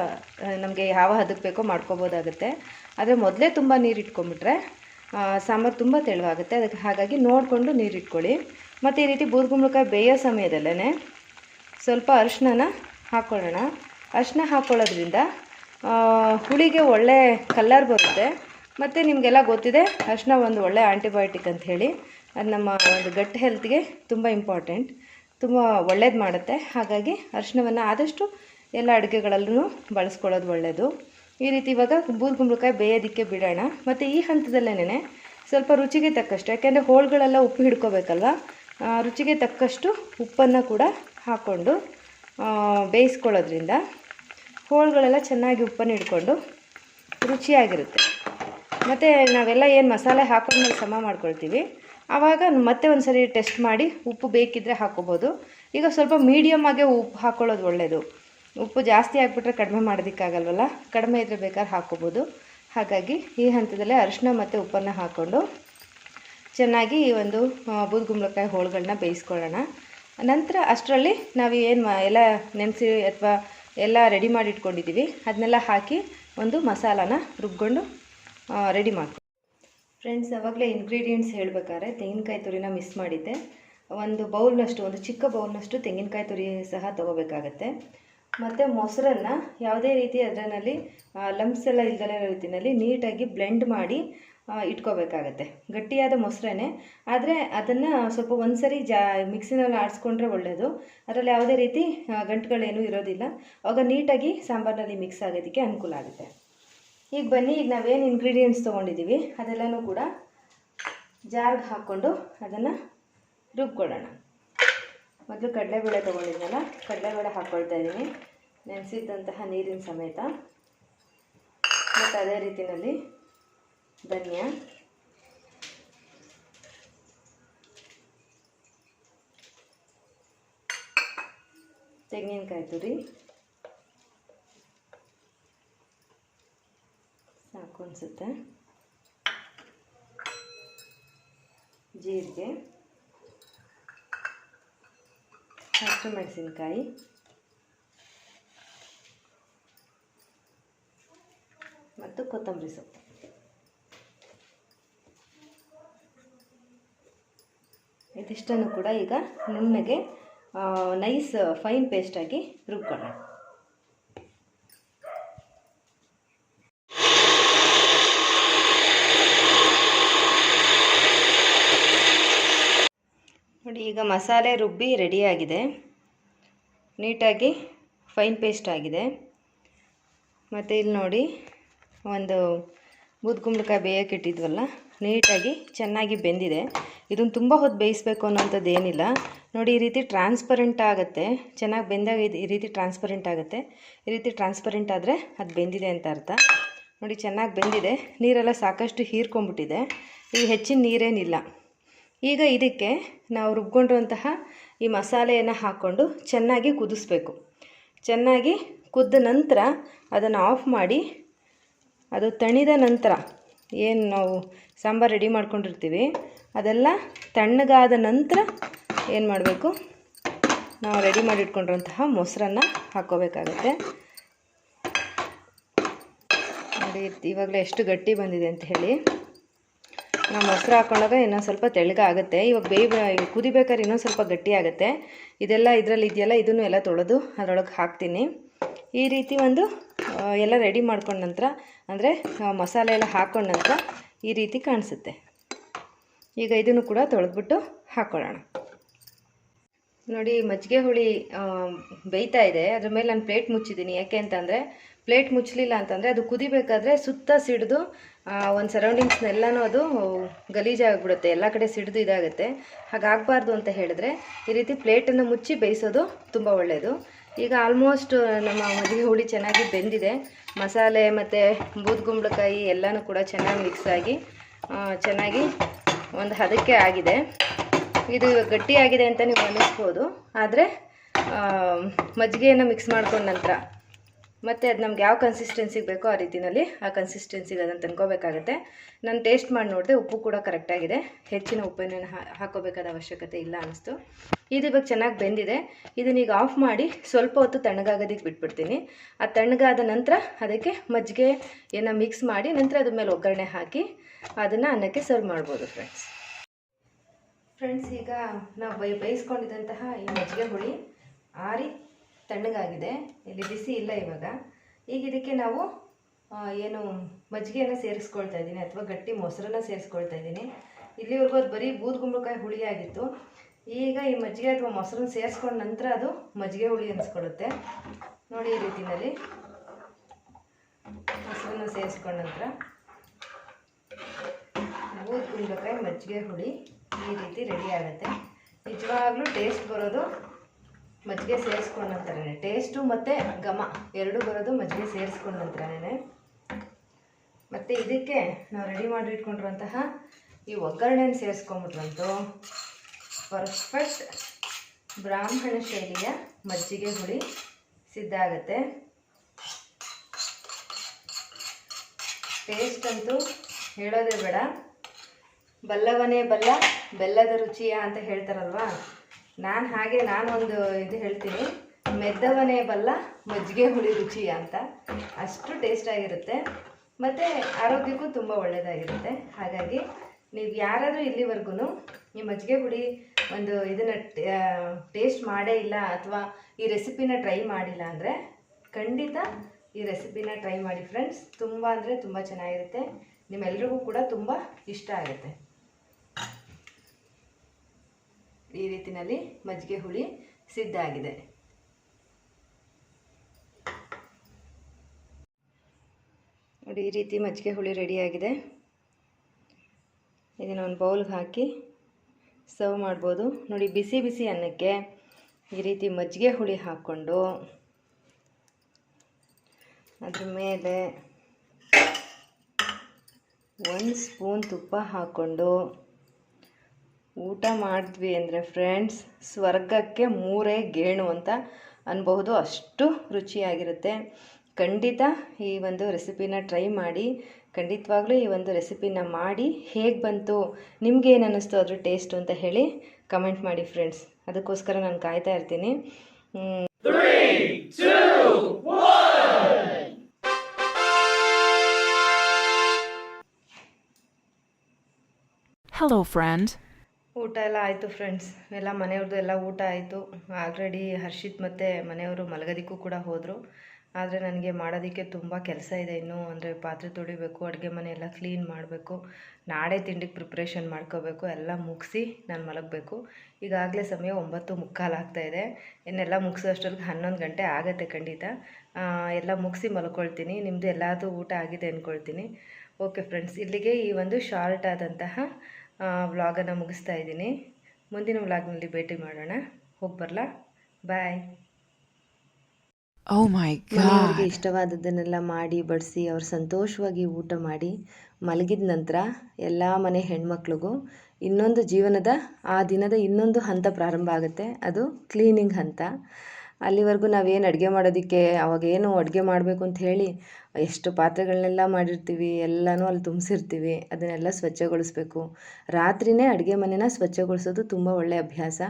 ನಮಗೆ ಯಾವ ಹದಕ್ಕೆ ಬೇಕೋ ಮಾಡ್ಕೋಬೋದಾಗುತ್ತೆ. ಆದರೆ ಮೊದಲೇ ತುಂಬ ನೀರು ಇಟ್ಕೊಂಡ್ಬಿಟ್ರೆ ಸಾಂಬಾರು ತುಂಬ ತೆಳುವಾಗುತ್ತೆ. ಅದಕ್ಕೆ ಹಾಗಾಗಿ ನೋಡಿಕೊಂಡು ನೀರು ಇಟ್ಕೊಳ್ಳಿ. ಮತ್ತು ಈ ರೀತಿ ಬೂದುಗುಂಬಳಕಾಯಿ ಬೇಯೋ ಸಮಯದಲ್ಲೇ ಸ್ವಲ್ಪ ಅರಿಶಿನ ಹಾಕ್ಕೊಳ್ಳೋಣ ಅರಿಶಿನ ಹಾಕ್ಕೊಳ್ಳೋದ್ರಿಂದ ಹುಳಿಗೆ ಒಳ್ಳೆ ಕಲ್ಲರ್ ಬರುತ್ತೆ. ಮತ್ತು ನಿಮಗೆಲ್ಲ ಗೊತ್ತಿದೆ ಅರಿಶಿನ ಒಂದು ಒಳ್ಳೆ ಆಂಟಿಬಯೋಟಿಕ್ ಅಂತ ಹೇಳಿ. ಅದು ನಮ್ಮ ಒಂದು ಗಟ್ ಹೆಲ್ತ್ಗೆ ತುಂಬ ಇಂಪಾರ್ಟೆಂಟ್ ತುಂಬ ಒಳ್ಳೇದು ಮಾಡುತ್ತೆ. ಹಾಗಾಗಿ ಅರಿಶಿನವನ್ನು ಆದಷ್ಟು ಎಲ್ಲ ಅಡುಗೆಗಳಲ್ಲೂ ಬಳಸ್ಕೊಳ್ಳೋದು ಒಳ್ಳೆಯದು ಈ ರೀತಿ ಇವಾಗ ಬೂದುಗುಂಬಳಕಾಯಿ ಬೇಯೋದಿಕ್ಕೆ ಬಿಡೋಣ. ಮತ್ತು ಈ ಹಂತದಲ್ಲೇನೆ ಸ್ವಲ್ಪ ರುಚಿಗೆ ತಕ್ಕಷ್ಟು, ಯಾಕೆಂದರೆ ಹೋಳುಗಳೆಲ್ಲ ಉಪ್ಪು ಹಿಡ್ಕೋಬೇಕಲ್ವ? ರುಚಿಗೆ ತಕ್ಕಷ್ಟು ಉಪ್ಪನ್ನು ಕೂಡ ಹಾಕ್ಕೊಂಡು ಬೇಯಿಸ್ಕೊಳ್ಳೋದ್ರಿಂದ ಹೋಳುಗಳೆಲ್ಲ ಚೆನ್ನಾಗಿ ಉಪ್ಪನ್ನು ಹಿಡ್ಕೊಂಡು ರುಚಿಯಾಗಿರುತ್ತೆ. ಮತ್ತು ನಾವೆಲ್ಲ ಏನು ಮಸಾಲೆ ಹಾಕೊಂಡ್ಮೇಲೆ ಸಮ ಮಾಡ್ಕೊಳ್ತೀವಿ. ಆವಾಗ ಮತ್ತೆ ಒಂದು ಸರಿ ಟೆಸ್ಟ್ ಮಾಡಿ ಉಪ್ಪು ಬೇಕಿದ್ದರೆ ಹಾಕೋಬೋದು. ಈಗ ಸ್ವಲ್ಪ ಮೀಡಿಯಮ್ ಆಗೇ ಉಪ್ಪು ಹಾಕ್ಕೊಳ್ಳೋದು ಒಳ್ಳೆಯದು ಉಪ್ಪು ಜಾಸ್ತಿ ಹಾಕ್ಬಿಟ್ರೆ ಕಡಿಮೆ ಮಾಡೋದಕ್ಕಾಗಲ್ವಲ್ಲ? ಕಡಿಮೆ ಇದ್ದರೆ ಬೇಕಾದ್ರೆ ಹಾಕೋಬೋದು. ಹಾಗಾಗಿ ಈ ಹಂತದಲ್ಲೇ ಅರಿಶಿನ ಮತ್ತು ಉಪ್ಪನ್ನು ಹಾಕ್ಕೊಂಡು ಚೆನ್ನಾಗಿ ಈ ಒಂದು ಬೂದುಗುಂಬಳಕಾಯಿ ಹೋಳುಗಳನ್ನ ಬೇಯಿಸ್ಕೊಳ್ಳೋಣ. ನಂತರ ಅಷ್ಟರಲ್ಲಿ ನಾವು ಏನು ಎಲ್ಲ ನೆನೆಸಿ ಅಥವಾ ಎಲ್ಲ ರೆಡಿ ಮಾಡಿ ಇಟ್ಕೊಂಡಿದ್ದೀವಿ ಅದನ್ನೆಲ್ಲ ಹಾಕಿ ಒಂದು ಮಸಾಲಾನ ರುಬ್ಕೊಂಡು ರೆಡಿ ಮಾಡ್ಕೊ ಫ್ರೆಂಡ್ಸ್ ಅವಾಗಲೇ ಇಂಗ್ರೀಡಿಯೆಂಟ್ಸ್ ಹೇಳಬೇಕಾದ್ರೆ ತೆಂಗಿನಕಾಯಿ ತುರಿನ ಮಿಸ್ ಮಾಡಿದ್ದೆ. ಒಂದು ಬೌಲ್ನಷ್ಟು, ಒಂದು ಚಿಕ್ಕ ಬೌಲ್ನಷ್ಟು ತೆಂಗಿನಕಾಯಿ ತುರಿ ಸಹ ತೊಗೋಬೇಕಾಗತ್ತೆ. ಮತ್ತು ಮೊಸರನ್ನು ಯಾವುದೇ ರೀತಿ ಅದರಲ್ಲಿ ಲಂಪ್ಸ್ ಎಲ್ಲ ಇಲ್ದಲೇ ರೀತಿಯಲ್ಲಿ ನೀಟಾಗಿ ಬ್ಲೆಂಡ್ ಮಾಡಿ ಇಟ್ಕೋಬೇಕಾಗತ್ತೆ. ಗಟ್ಟಿಯಾದ ಮೊಸರನ್ನೇ ಆದರೆ ಅದನ್ನು ಸ್ವಲ್ಪ ಒಂದ್ಸರಿ ಜಾ ಮಿಕ್ಸಿನಲ್ಲಿ ಆಡಿಸ್ಕೊಂಡ್ರೆ ಒಳ್ಳೆಯದು ಅದರಲ್ಲಿ ಯಾವುದೇ ರೀತಿ ಗಂಟುಗಳೇನೂ ಇರೋದಿಲ್ಲ. ಆವಾಗ ನೀಟಾಗಿ ಸಾಂಬಾರಿನಲ್ಲಿ ಮಿಕ್ಸ್ ಆಗೋದಕ್ಕೆ ಅನುಕೂಲ ಆಗುತ್ತೆ. ಈಗ ಬನ್ನಿ, ಈಗ ನಾವೇನು ಇಂಗ್ರೀಡಿಯೆಂಟ್ಸ್ ತೊಗೊಂಡಿದ್ದೀವಿ ಅದೆಲ್ಲನೂ ಕೂಡ ಜಾರ್ಗೆ ಹಾಕ್ಕೊಂಡು ಅದನ್ನು ರುಬ್ಕೊಳ್ಳೋಣ. ಮೊದಲು ಕಡಲೆಬೇಳೆ ತೊಗೊಂಡಿದ್ನಲ್ಲ, ಕಡಲೆಬೇಳೆ ಹಾಕ್ಕೊಳ್ತಾ ಇದ್ದೀನಿ. ನೆನೆಸಿದ್ದಂತಹ ನೀರಿನ ಸಮೇತ. ಮತ್ತು ಅದೇ ರೀತಿಯಲ್ಲಿ ಧನಿಯಾ. ತೆಂಗಿನಕಾಯಿ ತುರಿ. ಸಾಕು ಅನಿಸುತ್ತೆ. ಜೀರಿಗೆ. ಹಸಿಮೆಣಸಿನ್ಕಾಯಿ ಮತ್ತು ಕೊತ್ತಂಬರಿ ಸೊಪ್ಪು. ಇದಿಷ್ಟನ್ನು ಕೂಡ ಈಗ ನುಣ್ಣಗೆ ನೈಸ್ ಫೈನ್ ಪೇಸ್ಟಾಗಿ ರುಬ್ಕೊಳ್ಳೋಣ. ಈಗ ಮಸಾಲೆ ರುಬ್ಬಿ ರೆಡಿಯಾಗಿದೆ ನೀಟಾಗಿ ಫೈನ್ ಪೇಸ್ಟ್ ಆಗಿದೆ. ಮತ್ತು ಇಲ್ಲಿ ನೋಡಿ ಒಂದು ಬೂದ್ಗುಂಬಳಕಾಯಿ ಬೇಯಕ್ಕೆ ಇಟ್ಟಿದ್ವಲ್ಲ, ನೀಟಾಗಿ ಚೆನ್ನಾಗಿ ಬೆಂದಿದೆ. ಇದನ್ನು ತುಂಬ ಹೊತ್ತು ಬೇಯಿಸ್ಬೇಕು ಅನ್ನೋಂಥದ್ದು ಏನಿಲ್ಲ. ನೋಡಿ, ಈ ರೀತಿ ಟ್ರಾನ್ಸ್ಪರೆಂಟ್ ಆಗುತ್ತೆ. ಚೆನ್ನಾಗಿ ಬೆಂದಾಗ ಇದು ಈ ರೀತಿ ಟ್ರಾನ್ಸ್ಪರೆಂಟ್ ಆಗುತ್ತೆ. ಈ ರೀತಿ ಟ್ರಾನ್ಸ್ಪರೆಂಟ್ ಆದರೆ ಅದು ಬೆಂದಿದೆ ಅಂತ ಅರ್ಥ. ನೋಡಿ, ಚೆನ್ನಾಗಿ ಬೆಂದಿದೆ. ನೀರೆಲ್ಲ ಸಾಕಷ್ಟು ಹೀರ್ಕೊಂಬಿಟ್ಟಿದೆ ಈಗ ಹೆಚ್ಚಿನ ನೀರೇನಿಲ್ಲ. ಈಗ ಇದಕ್ಕೆ ನಾವು ರುಬ್ಕೊಂಡಿರುವಂತಹ ಈ ಮಸಾಲೆಯನ್ನು ಹಾಕ್ಕೊಂಡು ಚೆನ್ನಾಗಿ ಕುದಿಸ್ಬೇಕು. ಚೆನ್ನಾಗಿ ಕುದ್ದ ನಂತರ ಅದನ್ನು ಆಫ್ ಮಾಡಿ, ಅದು ತಣಿದ ನಂತರ ಏನು ನಾವು ಸಾಂಬಾರು ರೆಡಿ ಮಾಡ್ಕೊಂಡಿರ್ತೀವಿ, ಅದೆಲ್ಲ ತಣ್ಣಗಾದ ನಂತರ ಏನು ಮಾಡಬೇಕು, ನಾವು ರೆಡಿ ಮಾಡಿಟ್ಕೊಂಡಿರುವಂತಹ ಮೊಸರನ್ನು ಹಾಕ್ಕೋಬೇಕಾಗತ್ತೆ. ನೋಡಿ, ಇವಾಗಲೇ ಎಷ್ಟು ಗಟ್ಟಿ ಬಂದಿದೆ ಅಂತ ಹೇಳಿ. ನಾವು ಮೊಸರು ಹಾಕೊಂಡಾಗ ಇನ್ನೊಂದು ಸ್ವಲ್ಪ ತೆಳ್ಳಗಾಗುತ್ತೆ. ಇವಾಗ ಬೇಯ ಕುದಿಬೇಕಾದ್ರೆ ಇನ್ನೊಂದು ಸ್ವಲ್ಪ ಗಟ್ಟಿ ಆಗುತ್ತೆ ಇದೆಲ್ಲ ಇದರಲ್ಲಿ ಇದೆಯಲ್ಲ, ಇದನ್ನು ಎಲ್ಲ ತೊಳೆದು ಅದರೊಳಗೆ ಹಾಕ್ತೀನಿ. ಈ ರೀತಿ ಒಂದು ಎಲ್ಲ ರೆಡಿ ಮಾಡ್ಕೊಂಡ ನಂತರ, ಅಂದರೆ ಮಸಾಲೆ ಎಲ್ಲ ಹಾಕೊಂಡ ನಂತರ ಈ ರೀತಿ ಕಾಣಿಸುತ್ತೆ. ಈಗ ಇದನ್ನು ಕೂಡ ತೊಳೆದ್ಬಿಟ್ಟು ಹಾಕ್ಕೊಳ್ಳೋಣ ನೋಡಿ, ಮಜ್ಜಿಗೆ ಹುಳಿ ಬೇಯ್ತಾ ಇದೆ. ಅದ್ರ ಮೇಲೆ ನಾನು ಪ್ಲೇಟ್ ಮುಚ್ಚಿದ್ದೀನಿ. ಯಾಕೆ ಅಂತಂದರೆ, ಪ್ಲೇಟ್ ಮುಚ್ಚಲಿಲ್ಲ ಅಂತಂದರೆ ಅದು ಕುದಿಬೇಕಾದ್ರೆ ಸುತ್ತ ಸಿಡಿದು ಒಂದು ಸರೌಂಡಿಂಗ್ಸ್ನೆಲ್ಲನೂ ಅದು ಗಲೀಜಾಗ್ಬಿಡುತ್ತೆ. ಎಲ್ಲ ಕಡೆ ಸಿಡಿದು ಇದಾಗುತ್ತೆ. ಹಾಗಾಗಬಾರ್ದು ಅಂತ ಹೇಳಿದ್ರೆ ಈ ರೀತಿ ಪ್ಲೇಟನ್ನು ಮುಚ್ಚಿ ಬೇಯಿಸೋದು ತುಂಬ ಒಳ್ಳೆಯದು ಈಗ ಆಲ್ಮೋಸ್ಟ್ ನಮ್ಮ ಮದುವೆ ಹುಳಿ ಚೆನ್ನಾಗಿ ಬೆಂದಿದೆ. ಮಸಾಲೆ ಮತ್ತು ಬೂದ್ಗುಂಬಳಕಾಯಿ ಎಲ್ಲನೂ ಕೂಡ ಚೆನ್ನಾಗಿ ಮಿಕ್ಸ್ ಆಗಿ ಚೆನ್ನಾಗಿ ಒಂದು ಹದಕ್ಕೆ ಆಗಿದೆ. ಇದು ಗಟ್ಟಿಯಾಗಿದೆ ಅಂತ ನೀವು ಅನ್ನಿಸ್ಬೋದು. ಆದರೆ ಮಜ್ಜಿಗೆಯನ್ನು ಮಿಕ್ಸ್ ಮಾಡ್ಕೊಂಡ ನಂತರ ಮತ್ತು ಅದು ನಮ್ಗೆ ಯಾವ ಕನ್ಸಿಸ್ಟೆನ್ಸಿಗೆ ಬೇಕೋ ಆ ರೀತಿಯಲ್ಲಿ ಆ ಕನ್ಸಿಸ್ಟೆನ್ಸಿಗೆ ಅದನ್ನು ತಂದ್ಕೋಬೇಕಾಗತ್ತೆ. ನಾನು ಟೇಸ್ಟ್ ಮಾಡಿ ನೋಡಿದೆ ಉಪ್ಪು ಕೂಡ ಕರೆಕ್ಟಾಗಿದೆ ಹೆಚ್ಚಿನ ಉಪ್ಪನ್ನು ಹಾಕೋಬೇಕಾದ ಅವಶ್ಯಕತೆ ಇಲ್ಲ ಅನ್ನಿಸ್ತು ಇದು ಇವಾಗ ಚೆನ್ನಾಗಿ ಬೆಂದಿದೆ. ಇದನ್ನ ಈಗ ಆಫ್ ಮಾಡಿ ಸ್ವಲ್ಪ ಹೊತ್ತು ತಣ್ಣಗಾಗೋದಕ್ಕೆ ಬಿಟ್ಬಿಡ್ತೀನಿ. ಆ ತಣ್ಣಗಾದ ನಂತರ ಅದಕ್ಕೆ ಮಜ್ಜಿಗೆ ಏನೋ ಮಿಕ್ಸ್ ಮಾಡಿ ನಂತರ ಅದ್ರ ಮೇಲೆ ಒಗ್ಗರಣೆ ಹಾಕಿ ಅದನ್ನು ಅನ್ನಕ್ಕೆ ಸರ್ವ್ ಮಾಡ್ಬೋದು ಫ್ರೆಂಡ್ಸ್ ಫ್ರೆಂಡ್ಸ್ ಈಗ ನಾವು ಬೈ ಬೇಯಿಸ್ಕೊಂಡಿದ್ದಂತಹ ಈ ಮಜ್ಜಿಗೆ ಹುಳಿ ಆರಿ ತಣ್ಣಗಾಗಿದೆ. ಇಲ್ಲಿ ಬಿಸಿ ಇಲ್ಲ ಇವಾಗ. ಈಗ ಇದಕ್ಕೆ ನಾವು ಏನು ಮಜ್ಜಿಗೆಯನ್ನು ಸೇರಿಸ್ಕೊಳ್ತಾ ಇದ್ದೀನಿ ಅಥವಾ ಗಟ್ಟಿ ಮೊಸರನ್ನ ಸೇರಿಸ್ಕೊಳ್ತಾ ಇದ್ದೀನಿ. ಇಲ್ಲಿವರೆಗೂ ಅದು ಬರೀ ಬೂದ್ಗುಂಬಳಕಾಯಿ ಹುಳಿ ಆಗಿತ್ತು. ಈಗ ಈ ಮಜ್ಜಿಗೆ ಅಥವಾ ಮೊಸರನ್ನ ಸೇರಿಸ್ಕೊಂಡ ನಂತರ ಅದು ಮಜ್ಜಿಗೆ ಹುಳಿ ಅನಿಸ್ಕೊಡುತ್ತೆ ನೋಡಿ ಈ ರೀತಿಯಲ್ಲಿ ಮೊಸರನ್ನ ಸೇರಿಸ್ಕೊಂಡ ನಂತರ ಬೂದ್ಗುಂಬಳಕಾಯಿ ಮಜ್ಜಿಗೆ ಹುಳಿ ಈ ರೀತಿ ರೆಡಿ ಆಗುತ್ತೆ. ನಿಜವಾಗ್ಲೂ ಟೇಸ್ಟ್ ಬರೋದು ಮಜ್ಜಿಗೆ ಸೇರಿಸ್ಕೊಂಡ ನಂತರನೇ. ಟೇಸ್ಟು ಮತ್ತು ಘಮ ಎರಡೂ ಬರೋದು ಮಜ್ಜಿಗೆ ಸೇರಿಸ್ಕೊಂಡ ನಂತರನೇ ಮತ್ತು ಇದಕ್ಕೆ ನಾವು ರೆಡಿ ಮಾಡಿ ಇಟ್ಕೊಂಡಿರುವಂತಹ ಈ ಒಗ್ಗರಣೆಯನ್ನು ಸೇರಿಸ್ಕೊಂಬಿಟ್ರಂತೂ ಪರ್ಫೆಕ್ಟ್ ಬ್ರಾಹ್ಮಣ ಶೈಲಿಯ ಮಜ್ಜಿಗೆ ಹುಳಿ ಸಿದ್ಧ ಆಗುತ್ತೆ. ಟೇಸ್ಟ್ ಅಂತೂ ಹೇಳೋದೇ ಬೇಡ. ಬಲ್ಲವನೇ ಬಲ್ಲ, ಬೆಲ್ಲದ ರುಚಿಯ ಅಂತ ಹೇಳ್ತಾರಲ್ವಾ? ನಾನು ಹಾಗೆ ನಾನೊಂದು ಇದು ಹೇಳ್ತೀನಿ. ಮೆದ್ದವನೇ ಬಲ್ಲ, ಮಜ್ಜಿಗೆ ಹುಳಿ ರುಚಿ ಅಂತ. ಅಷ್ಟು ಟೇಸ್ಟಾಗಿರುತ್ತೆ ಮತ್ತು ಆರೋಗ್ಯಕ್ಕೂ ತುಂಬ ಒಳ್ಳೆಯದಾಗಿರುತ್ತೆ ಹಾಗಾಗಿ ನೀವು ಯಾರಾದರೂ ಇಲ್ಲಿವರೆಗೂ ಈ ಮಜ್ಜಿಗೆ ಹುಳಿ ಒಂದು ಇದನ್ನು ಟೇಸ್ಟ್ ಮಾಡೇ ಇಲ್ಲ ಅಥವಾ ಈ ರೆಸಿಪಿನ ಟ್ರೈ ಮಾಡಿಲ್ಲ ಅಂದರೆ ಖಂಡಿತ ಈ ರೆಸಿಪಿನ ಟ್ರೈ ಮಾಡಿ ಫ್ರೆಂಡ್ಸ್ ತುಂಬ ಅಂದರೆ ತುಂಬ ಚೆನ್ನಾಗಿರುತ್ತೆ. ನಿಮ್ಮೆಲ್ರಿಗೂ ಕೂಡ ತುಂಬ ಇಷ್ಟ ಆಗುತ್ತೆ. ಈ ರೀತಿಯಲ್ಲಿ ಮಜ್ಜಿಗೆ ಹುಳಿ ಸಿದ್ಧ ಆಗಿದೆ. ನೋಡಿ, ಈ ರೀತಿ ಮಜ್ಜಿಗೆ ಹುಳಿ ರೆಡಿಯಾಗಿದೆ ಇದನ್ನು ಒಂದು ಬೌಲ್ಗೆ ಹಾಕಿ ಸರ್ವ್ ಮಾಡ್ಬೋದು. ನೋಡಿ, ಬಿಸಿ ಬಿಸಿ ಅನ್ನಕ್ಕೆ ಈ ರೀತಿ ಮಜ್ಜಿಗೆ ಹುಳಿ ಹಾಕ್ಕೊಂಡು ಅದ್ರ ಮೇಲೆ ಒಂದು ಸ್ಪೂನ್ ತುಪ್ಪ ಹಾಕ್ಕೊಂಡು ಊಟ ಮಾಡಿದ್ವಿ ಅಂದರೆ ಫ್ರೆಂಡ್ಸ್ ಸ್ವರ್ಗಕ್ಕೆ ಮೂರೇ ಗೇಣು ಅಂತ ಅನ್ಬಹುದು ಅಷ್ಟು ರುಚಿಯಾಗಿರುತ್ತೆ ಖಂಡಿತ ಈ ಒಂದು ರೆಸಿಪಿನ ಟ್ರೈ ಮಾಡಿ ಖಂಡಿತವಾಗ್ಲೂ ಈ ಒಂದು ರೆಸಿಪಿನ ಮಾಡಿ ಹೇಗೆ ಬಂತು ನಿಮ್ಗೆ ಏನು ಅನ್ನಿಸ್ತು ಅದ್ರ ಟೇಸ್ಟು ಅಂತ ಹೇಳಿ ಕಮೆಂಟ್ ಮಾಡಿ ಫ್ರೆಂಡ್ಸ್ ಅದಕ್ಕೋಸ್ಕರ ನಾನು ಕಾಯ್ತಾ ಇರ್ತೀನಿ. Hello, friend. ಊಟ ಎಲ್ಲ ಆಯಿತು ಫ್ರೆಂಡ್ಸ್ ಎಲ್ಲ ಮನೆಯವ್ರದ್ದು ಎಲ್ಲ ಊಟ ಆಯಿತು. ಆಲ್ರೆಡಿ ಹರ್ಷಿತ್ ಮತ್ತು ಮನೆಯವರು ಮಲಗೋದಕ್ಕೂ ಕೂಡ ಹೋದರು. ಆದರೆ ನನಗೆ ಮಾಡೋದಕ್ಕೆ ತುಂಬ ಕೆಲಸ ಇದೆ ಇನ್ನೂ. ಅಂದರೆ ಪಾತ್ರೆ ತೊಳಿಬೇಕು, ಅಡುಗೆ ಮನೆ ಎಲ್ಲ ಕ್ಲೀನ್ ಮಾಡಬೇಕು ನಾಳೆ ತಿಂಡಿಗೆ ಪ್ರಿಪ್ರೇಷನ್ ಮಾಡ್ಕೋಬೇಕು, ಎಲ್ಲ ಮುಗಿಸಿ ನಾನು ಮಲಗಬೇಕು. ಈಗಾಗಲೇ ಸಮಯ ಒಂಬತ್ತು ಮುಕ್ಕಾಲು ಆಗ್ತಾ ಇದೆ. ಇನ್ನೆಲ್ಲ ಮುಗಿಸೋಷ್ಟೊಳಗೆ ಹನ್ನೊಂದು ಗಂಟೆ ಆಗುತ್ತೆ ಖಂಡಿತ. ಎಲ್ಲ ಮುಗಿಸಿ ಮಲ್ಕೊಳ್ತೀನಿ. ನಿಮ್ಮದು ಎಲ್ಲದೂ ಊಟ ಆಗಿದೆ ಅಂದ್ಕೊಳ್ತೀನಿ ಓಕೆ ಫ್ರೆಂಡ್ಸ್ ಇಲ್ಲಿಗೆ ಈ ಒಂದು ಶಾರ್ಟ್ ಆದಂತಹ ವ್ಲಾಗನ್ನು ಮುಗಿಸ್ತಾ ಇದ್ದೀನಿ. ಮುಂದಿನ ವ್ಲಾಗ್ನಲ್ಲಿ ಭೇಟಿ ಮಾಡೋಣ. ಹೋಗಿ ಬರಲಾ? ಬಾಯ್ ಓ ಮೈ ಗಾಡ್ ಇಷ್ಟವಾದದ್ದನ್ನೆಲ್ಲ ಮಾಡಿ ಬಡಿಸಿ ಅವ್ರು ಸಂತೋಷವಾಗಿ ಊಟ ಮಾಡಿ ಮಲಗಿದ ನಂತರ ಎಲ್ಲ ಮನೆ ಹೆಣ್ಮಕ್ಳಿಗೂ ಇನ್ನೊಂದು ಜೀವನದ ಆ ದಿನದ ಇನ್ನೊಂದು ಹಂತ ಪ್ರಾರಂಭ ಆಗುತ್ತೆ. ಅದು ಕ್ಲೀನಿಂಗ್ ಹಂತ. ಅಲ್ಲಿವರೆಗೂ ನಾವೇನು ಅಡುಗೆ ಮಾಡೋದಕ್ಕೆ ಅವಾಗೇನು ಅಡುಗೆ ಮಾಡಬೇಕು ಅಂತ ಹೇಳಿ, ಎಷ್ಟು ಪಾತ್ರೆಗಳನ್ನೆಲ್ಲ ಮಾಡಿರ್ತೀವಿ, ಎಲ್ಲನೂ ಅಲ್ಲಿ ತುಂಬಿಸಿರ್ತೀವಿ, ಅದನ್ನೆಲ್ಲ ಸ್ವಚ್ಛಗೊಳಿಸ್ಬೇಕು. ರಾತ್ರಿನೇ ಅಡುಗೆ ಮನೆನ ಸ್ವಚ್ಛಗೊಳಿಸೋದು ತುಂಬ ಒಳ್ಳೆಯ ಅಭ್ಯಾಸ.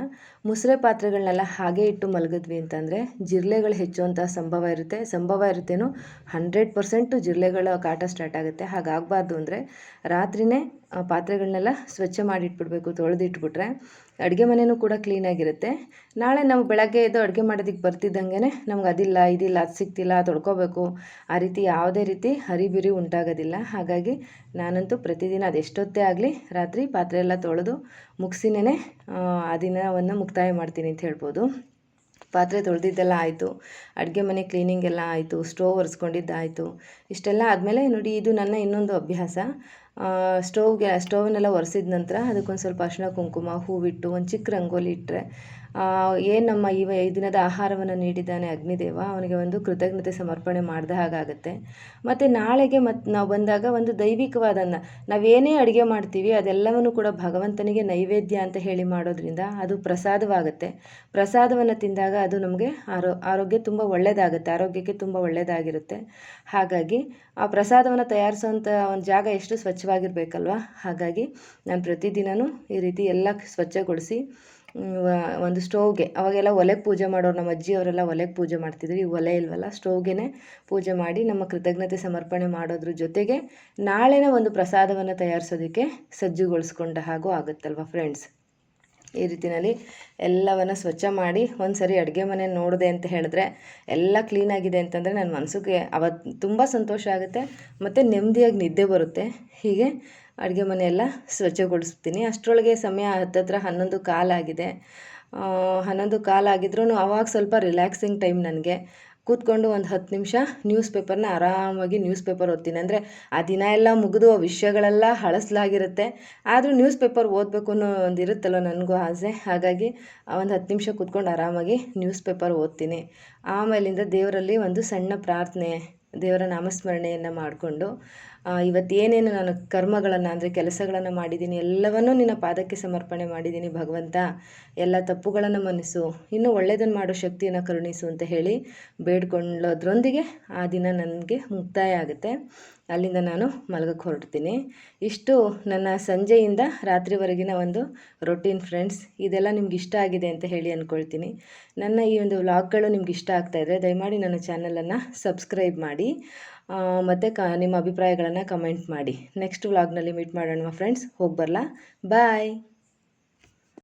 ಮುಸುರೆ ಪಾತ್ರೆಗಳನ್ನೆಲ್ಲ ಹಾಗೆ ಇಟ್ಟು ಮಲಗಿದ್ವಿ ಅಂತಂದರೆ ಜಿರಳೆಗಳು ಹೆಚ್ಚುವಂಥ ಸಂಭವ ಇರುತ್ತೆ. ಸಂಭವ ಇರುತ್ತೇನೋ, ಹಂಡ್ರೆಡ್ ಪರ್ಸೆಂಟು ಜಿರಳೆಗಳ ಕಾಟ ಸ್ಟಾರ್ಟ್ ಆಗುತ್ತೆ. ಹಾಗಾಗಬಾರ್ದು ಅಂದರೆ, ರಾತ್ರಿನೇ ಆ ಪಾತ್ರೆಗಳನ್ನೆಲ್ಲ ಸ್ವಚ್ಛ ಮಾಡಿಟ್ಬಿಡ್ಬೇಕು, ತೊಳೆದಿಟ್ಬಿಟ್ರೆ. ಅಡುಗೆ ಮನೆಯೂ ಕೂಡ ಕ್ಲೀನಾಗಿರುತ್ತೆ ನಾಳೆ ನಾವು ಬೆಳಗ್ಗೆ ಎದ್ದು ಅಡುಗೆ ಮಾಡೋದಕ್ಕೆ ಬರ್ತಿದ್ದಂಗೆ ನಮ್ಗೆ ಅದಿಲ್ಲ, ಇದಿಲ್ಲ, ಅದು ಸಿಗ್ತಿಲ್ಲ ತೊಳ್ಕೊಬೇಕು ಆ ರೀತಿ ಯಾವುದೇ ರೀತಿ ಹರಿಬಿರಿ ಉಂಟಾಗೋದಿಲ್ಲ. ಹಾಗಾಗಿ ನಾನಂತೂ ಪ್ರತಿದಿನ ಅದೆಷ್ಟೊತ್ತೇ ಆಗಲಿ ರಾತ್ರಿ ಪಾತ್ರೆ ಎಲ್ಲ ತೊಳೆದು ಮುಗಿಸಿನೇ ಆ ದಿನವನ್ನು ಮುಕ್ತಾಯ ಮಾಡ್ತೀನಿ ಅಂತ ಹೇಳ್ಬೋದು. ಪಾತ್ರೆ ತೊಳೆದಿದ್ದೆಲ್ಲ ಆಯಿತು. ಅಡುಗೆ ಮನೆ ಕ್ಲೀನಿಂಗ್ ಎಲ್ಲ ಆಯಿತು. ಸ್ಟೋವ್ ಒರೆಸ್ಕೊಂಡಿದ್ದಾಯಿತು. ಇಷ್ಟೆಲ್ಲ ಆದಮೇಲೆ ನೋಡಿ ಇದು ನನ್ನ ಇನ್ನೊಂದು ಅಭ್ಯಾಸ. ಸ್ಟೋವ್ಗೆ ಸ್ಟೋವನ್ನೆಲ್ಲ ಒರೆಸಿದ ನಂತರ ಅದಕ್ಕೊಂದು ಸ್ವಲ್ಪ ಅರಶಿನ ಕುಂಕುಮ ಹೂವಿಟ್ಟು ಒಂದು ಚಿಕ್ಕ ರಂಗೋಲಿ ಇಟ್ಟರೆ ಏನು ನಮ್ಮ ಈ ದಿನದ ಆಹಾರವನ್ನು ನೀಡಿದ್ದಾನೆ ಅಗ್ನಿದೇವ? ಅವನಿಗೆ ಒಂದು ಕೃತಜ್ಞತೆ ಸಮರ್ಪಣೆ ಮಾಡಿದ ಹಾಗಾಗುತ್ತೆ. ಮತ್ತು ನಾಳೆಗೆ ಮತ್ತು ನಾವು ಬಂದಾಗ ಒಂದು ದೈವಿಕವಾದ ಅನ್ನ ನಾವೇನೇ ಅಡುಗೆ ಮಾಡ್ತೀವಿ, ಅದೆಲ್ಲವನ್ನು ಕೂಡ ಭಗವಂತನಿಗೆ ನೈವೇದ್ಯ ಅಂತ ಹೇಳಿ ಮಾಡೋದ್ರಿಂದ ಅದು ಪ್ರಸಾದವಾಗುತ್ತೆ. ಪ್ರಸಾದವನ್ನು ತಿಂದಾಗ ಅದು ನಮಗೆ ಆರೋ ಆರೋಗ್ಯ ತುಂಬ ಒಳ್ಳೆಯದಾಗುತ್ತೆ ಆರೋಗ್ಯಕ್ಕೆ ತುಂಬ ಒಳ್ಳೆಯದಾಗಿರುತ್ತೆ ಹಾಗಾಗಿ ಆ ಪ್ರಸಾದವನ್ನು ತಯಾರಿಸೋಂಥ ಒಂದು ಜಾಗ ಎಷ್ಟು ಸ್ವಚ್ಛವಾಗಿರಬೇಕಲ್ವ? ಹಾಗಾಗಿ ನಾನು ಪ್ರತಿದಿನವೂ ಈ ರೀತಿ ಎಲ್ಲ ಸ್ವಚ್ಛಗೊಳಿಸಿ ಒಂದು ಸ್ಟೋವ್ಗೆ, ಅವಾಗೆಲ್ಲ ಒಲೆಗೆ ಪೂಜೆ ಮಾಡೋರು ನಮ್ಮ ಅಜ್ಜಿಯವರೆಲ್ಲ ಒಲೆಗೆ ಪೂಜೆ ಮಾಡ್ತಿದ್ರು. ಈ ಒಲೆ ಇಲ್ವಲ್ಲ ಸ್ಟೋವ್ಗೆ ಪೂಜೆ ಮಾಡಿ ನಮ್ಮ ಕೃತಜ್ಞತೆ ಸಮರ್ಪಣೆ ಮಾಡೋದ್ರ ಜೊತೆಗೆ ನಾಳೆನೇ ಒಂದು ಪ್ರಸಾದವನ್ನು ತಯಾರಿಸೋದಕ್ಕೆ ಸಜ್ಜುಗೊಳಿಸ್ಕೊಂಡ ಹಾಗೂ ಆಗುತ್ತಲ್ವ ಫ್ರೆಂಡ್ಸ್ ಈ ರೀತಿಯಲ್ಲಿ ಎಲ್ಲವನ್ನು ಸ್ವಚ್ಛ ಮಾಡಿ ಒಂದು ಸರಿ ಅಡುಗೆ ಮನೆ ನೋಡಿದೆ ಅಂತ ಹೇಳಿದ್ರೆ ಎಲ್ಲ ಕ್ಲೀನಾಗಿದೆ ಅಂತಂದರೆ ನನ್ನ ಮನಸ್ಸಿಗೆ ಅವತ್ತು ತುಂಬ ಸಂತೋಷ ಆಗುತ್ತೆ, ಮತ್ತು ನೆಮ್ಮದಿಯಾಗಿ ನಿದ್ದೆ ಬರುತ್ತೆ. ಹೀಗೆ ಅಡುಗೆ ಮನೆಯೆಲ್ಲ ಸ್ವಚ್ಛಗೊಳಿಸ್ತೀನಿ. ಅಷ್ಟರೊಳಗೆ ಸಮಯ ಹತ್ತತ್ರ ಹನ್ನೊಂದು ಕಾಲಾಗಿದೆ ಹನ್ನೊಂದು ಕಾಲಾಗಿದ್ರೂ ಅವಾಗ ಸ್ವಲ್ಪ ರಿಲ್ಯಾಕ್ಸಿಂಗ್ ಟೈಮ್ ನನಗೆ. ಕೂತ್ಕೊಂಡು ಒಂದು ಹತ್ತು ನಿಮಿಷ ನ್ಯೂಸ್ ಪೇಪರ್ನ ಆರಾಮಾಗಿ ನ್ಯೂಸ್ ಪೇಪರ್ ಓದ್ತೀನಿ. ಅಂದರೆ ಆ ದಿನ ಎಲ್ಲ ಮುಗಿದು ಆ ವಿಷಯಗಳೆಲ್ಲ ಹಳಸಲಾಗಿರುತ್ತೆ. ಆದರೂ ನ್ಯೂಸ್ ಪೇಪರ್ ಓದಬೇಕು ಅನ್ನೋ ಒಂದು ಇರುತ್ತಲ್ಲ ನನಗೂ ಆಸೆ. ಹಾಗಾಗಿ ಒಂದು ಹತ್ತು ನಿಮಿಷ ಕೂತ್ಕೊಂಡು ಆರಾಮಾಗಿ ನ್ಯೂಸ್ ಪೇಪರ್ ಓದ್ತೀನಿ. ಆಮೇಲಿಂದ ದೇವರಲ್ಲಿ ಒಂದು ಸಣ್ಣ ಪ್ರಾರ್ಥನೆ. ದೇವರ ನಾಮಸ್ಮರಣೆಯನ್ನು ಮಾಡಿಕೊಂಡು ಇವತ್ತೇನೇನು ನಾನು ಕರ್ಮಗಳನ್ನು ಅಂದರೆ ಕೆಲಸಗಳನ್ನು ಮಾಡಿದ್ದೀನಿ, ಎಲ್ಲವನ್ನೂ ನಿನ್ನ ಪಾದಕ್ಕೆ ಸಮರ್ಪಣೆ ಮಾಡಿದ್ದೀನಿ ಭಗವಂತ. ಎಲ್ಲ ತಪ್ಪುಗಳನ್ನು ಮನಸ್ಸು ಇನ್ನೂ ಒಳ್ಳೆಯದನ್ನು ಮಾಡೋ ಶಕ್ತಿಯನ್ನು ಕರುಣಿಸು ಅಂತ ಹೇಳಿ ಬೇಡ್ಕೊಳ್ಳೋದ್ರೊಂದಿಗೆ ಆ ದಿನ ನನಗೆ ಮುಕ್ತಾಯ ಆಗುತ್ತೆ. ಅಲ್ಲಿಂದ ನಾನು ಮಲಗಕ್ಕೆ ಹೊರಡ್ತೀನಿ. ಇಷ್ಟು ನನ್ನ ಸಂಜೆಯಿಂದ ರಾತ್ರಿವರೆಗಿನ ಒಂದು ರೊಟೀನ್ ಫ್ರೆಂಡ್ಸ್ ಇದೆಲ್ಲ ನಿಮ್ಗೆ ಇಷ್ಟ ಆಗಿದೆ ಅಂತ ಹೇಳಿ ಅಂದ್ಕೊಳ್ತೀನಿ ನನ್ನ ಈ ಒಂದು ವ್ಲಾಗ್ಗಳು ನಿಮ್ಗೆ ಇಷ್ಟ ಆಗ್ತಾಯಿದ್ರೆ ದಯಮಾಡಿ ನನ್ನ ಚಾನಲನ್ನು ಸಬ್ಸ್ಕ್ರೈಬ್ ಮಾಡಿ. ಮತ್ತು ಕ, ನಿಮ್ಮ ಅಭಿಪ್ರಾಯಗಳನ್ನು ಕಮೆಂಟ್ ಮಾಡಿ. ನೆಕ್ಸ್ಟ್ ವ್ಲಾಗ್ನಲ್ಲಿ ಮೀಟ್ ಮಾಡೋಣ ಫ್ರೆಂಡ್ಸ್ ಹೋಗಿ ಬರಲಾ? ಬಾಯ್